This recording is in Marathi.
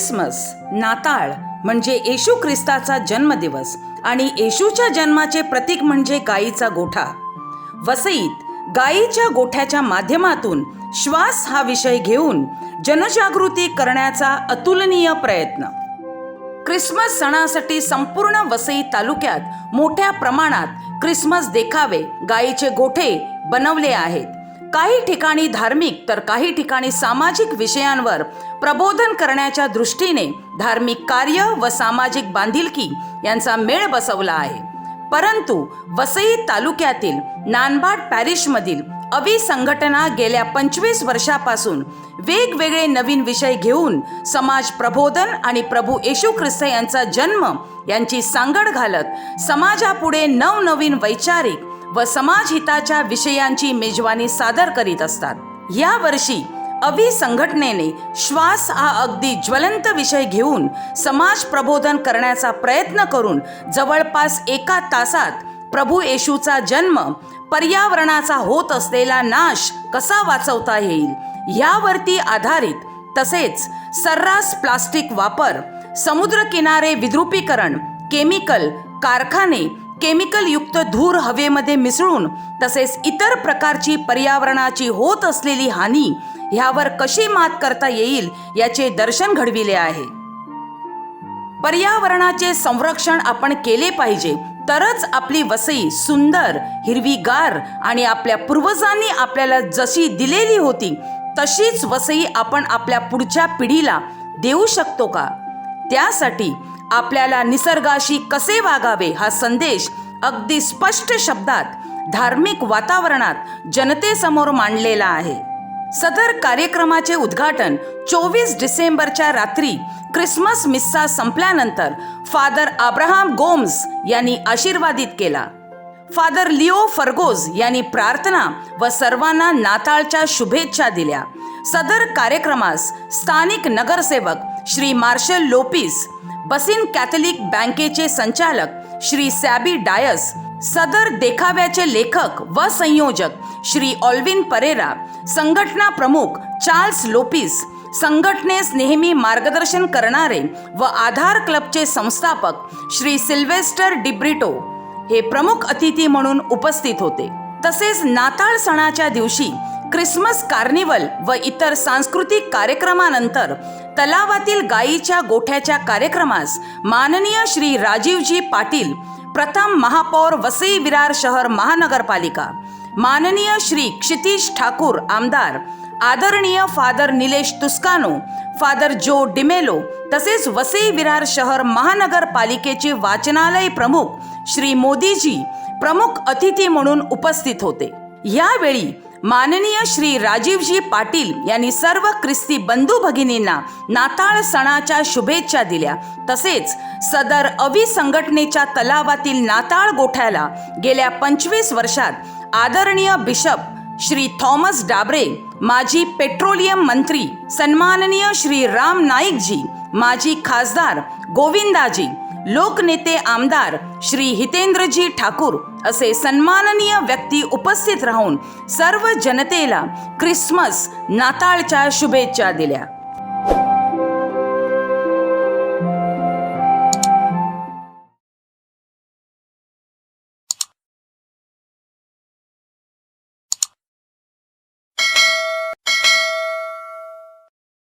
ख्रिसमस नाताळ म्हणजे येशू ख्रिस्ताचा जन्मदिवस आणि येशूच्या जन्माचे प्रतीक म्हणजे गायीचा गोठा. वसईत गायीच्या गोठ्याच्या माध्यमातून श्वास हा विषय घेऊन जनजागृती करण्याचा अतुलनीय प्रयत्न. क्रिसमस सणासाठी संपूर्ण वसई तालुक्यात मोठ्या प्रमाणात क्रिसमस देखावे गायीचे गोठे बनवले आहेत. काही ठिकाणी धार्मिक तर काही ठिकाणी सामाजिक विषयांवर प्रबोधन करण्याच्या दृष्टीने धार्मिक कार्य व सामाजिक बांधिलकी यांचा मेळ बसवला आहे. परंतु वसई तालुक्यातील नानबाड पॅरिशमधील अवी संघटना गेल्या पंचवीस वर्षापासून वेगवेगळे नवीन विषय घेऊन समाज प्रबोधन आणि प्रभू येशू ख्रिस्त यांचा जन्म यांची सांगड घालत समाजापुढे नवनवीन वैचारिक व समाजहिताच्या विषयांची मेजवानी सादर करीत असतात. या वर्षी अवि संघटनेने श्वास हा अगदी ज्वलंत विषय घेऊन समाज प्रबोधन करण्याचा प्रयत्न करून जवळपास एका तासात प्रभू येशूचा जन्म पर्यावरणाचा होत असलेला नाश कसा वाचवता येईल यावरती आधारित तसेच सर्रास प्लास्टिक वापर समुद्रकिनारे विद्रुपीकरण केमिकल कारखाने केमिकल युक्त धूर हवेमध्ये मिसळून तसेच इतर प्रकारची पर्यावरणाची होत असलेली हानी ह्यावर कशी मात करता येईल याचे दर्शन घडविले आहे. पर्यावरणाचे संरक्षण आपण केले पाहिजे तरच आपली वसई सुंदर हिरवीगार आणि आपल्या पूर्वजांनी आपल्याला जशी दिलेली होती तशीच वसई आपण आपल्या पुढच्या पिढीला देऊ शकतो का? त्यासाठी आपल्याला निसर्गाशी कसे वागावे हा संदेश अगदी स्पष्ट शब्दात धार्मिक वातावरणात जनतेसमोर मांडलेला आहे. सदर कार्यक्रमाचे उद्घाटन चोवीस डिसेंबरच्या रात्री क्रिसमस मिस्सा संपल्यानंतर फादर अब्राहम गोम्स यांनी आशीर्वादित केला. फादर लिओ फर्गोज यांनी प्रार्थना व सर्वांना नाताळच्या शुभेच्छा दिल्या. सदर कार्यक्रमास स्थानिक नगरसेवक Shri Marshal Lopes Bassein Catholic बँकेचे संचालक श्री सॅबी डायस सदर देखाव्याचे लेखक व संयोजक श्री ऑल्विन परेरा संघटना प्रमुख चार्ल्स लोपिस संघटनेस नेहमी मार्गदर्शन करणारे व आधार क्लबचे संस्थापक श्री सिल्वेस्टर डिब्रिटो हे प्रमुख अतिथी म्हणून उपस्थित होते. तसेच नाताळ सणाच्या दिवशी क्रिसमस कार्निवल व इतर सांस्कृतिक कार्यक्रमानंतर तलावातील गायीच्या गोठ्याच्या कार्यक्रमास माननीय श्री राजीवजी पाटील प्रथम महापौर वसई विरार शहर महानगरपालिका माननीय श्री क्षितिश ठाकूर आमदार आदरणीय फादर निलेश तुस्कानो फादर जो डिमेलो तसेच वसई विरार शहर महानगरपालिकेचे वाचनालय प्रमुख श्री मोदीजी प्रमुख अतिथी म्हणून उपस्थित होते. यावेळी माननीय श्री राजीवजी पाटील यांनी सर्व ख्रिस्ती बंधू भगिनींना नाताळ सणाच्या शुभेच्छा दिल्या. तसेच सदर अवी संघटनेच्या तलावातील नाताळ गोठ्याला गेल्या पंचवीस वर्षात आदरणीय बिशप श्री थॉमस डाबरे माजी पेट्रोलियम मंत्री सन्माननीय श्री राम नाईकजी माजी खासदार गोविंदाजी लोकनेते आमदार श्री हितेंद्रजी ठाकूर असे सन्माननीय व्यक्ती उपस्थित राहून सर्व जनतेला क्रिसमस नाताळच्या शुभेच्छा दिल्या.